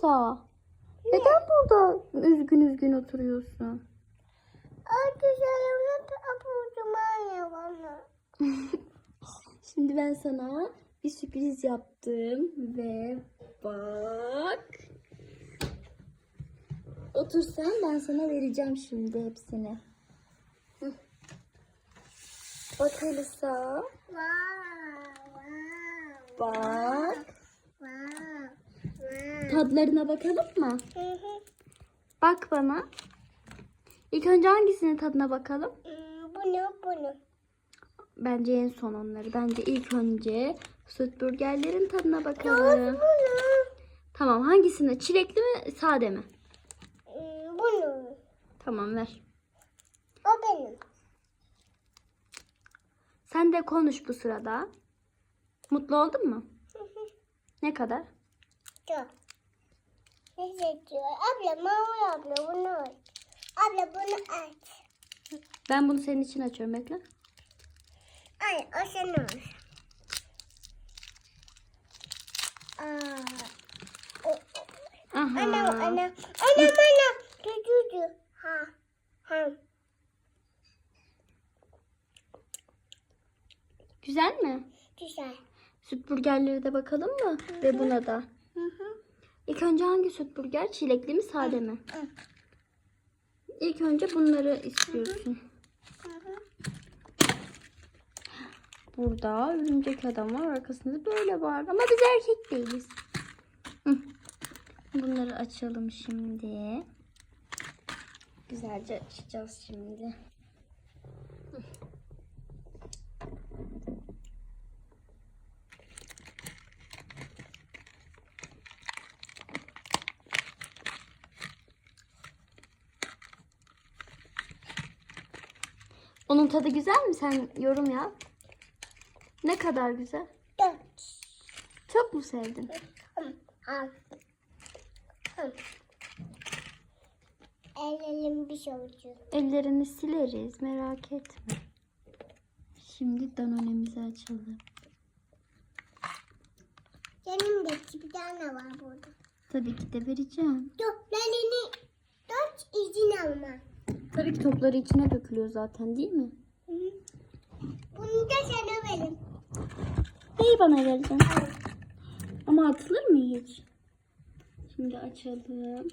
Elisa. Neden burada üzgün üzgün oturuyorsun? Şimdi ben sana bir sürpriz yaptım ve bak. Otursan ben sana vereceğim şimdi hepsini. Bak Elisa. Bak. Tadlarına bakalım mı? Hı hı. Bak bana. İlk önce hangisinin tadına bakalım? Hmm, Bunu, bunu. Bence en son onları. Bence ilk önce süt burgerlerin tadına bakalım. Bunu. Tamam hangisini? Çilekli mi sade mi? Hmm, Bunu. Tamam ver. O benim. Sen de konuş bu sırada. Mutlu oldun mu? Hı hı. Ne kadar? Çok. Teşekkür. Abla, mama abla bunu aç. Abla bunu aç. Ben bunu senin için açıyorum bekle. Ay, o senin olsun. Aha. Anam anam. Anam anam. Çocuğu. Ha. Ha. Güzel mi? Güzel. Süt burgerlere de bakalım mı? Ve buna da. İlk önce hangi süt burger? Çilekli mi sade mi? İlk önce bunları istiyorsun. Burada örümcek adam var. Arkasında böyle var. Ama biz erkek değiliz. Bunları açalım şimdi. Güzelce açacağız şimdi. Onun tadı güzel mi? Sen yorum yap. Ne kadar güzel. Dört. Çok mu sevdin? Ellerim bir şey olacak. Ellerini sileriz merak etme. Şimdi danonemizi açalım. Benim de bir tane var burada. Tabii ki de vereceğim. Dörtlerini dört izin alma. Tabii ki topları içine dökülüyor zaten değil mi? Hı hı. Bunu da sana verin. Neyi bana vereceksin? Ama atılır mı hiç? Şimdi açalım.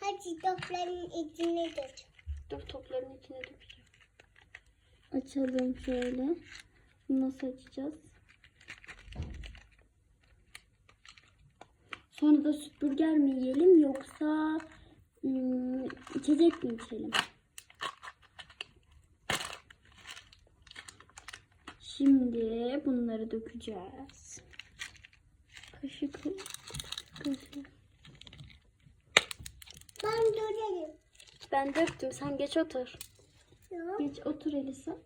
Hadi topların içine dök. Dur topların içine dökeceğim. Açalım şöyle. Nasıl açacağız? Sonra da süt burger mi yiyelim yoksa hmm, içecek mi içelim? Şimdi bunları dökeceğiz. Kaşık, kaşık. Ben görelim. Ben döktüm. Sen geç otur. Yok. Geç otur Elisa.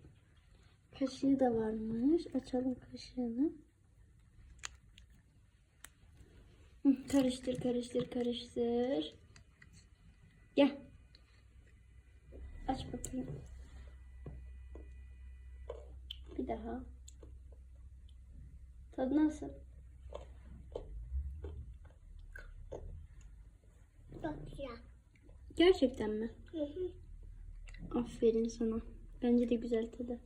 Kaşığı da varmış. Açalım kaşığını. Hı, Karıştır, karıştır, karıştır. Gel. Aç bakayım. Bir daha. Tadı nasıl? Çok güzel. Gerçekten mi? Hı hı. Aferin sana. Bence de güzel tadı.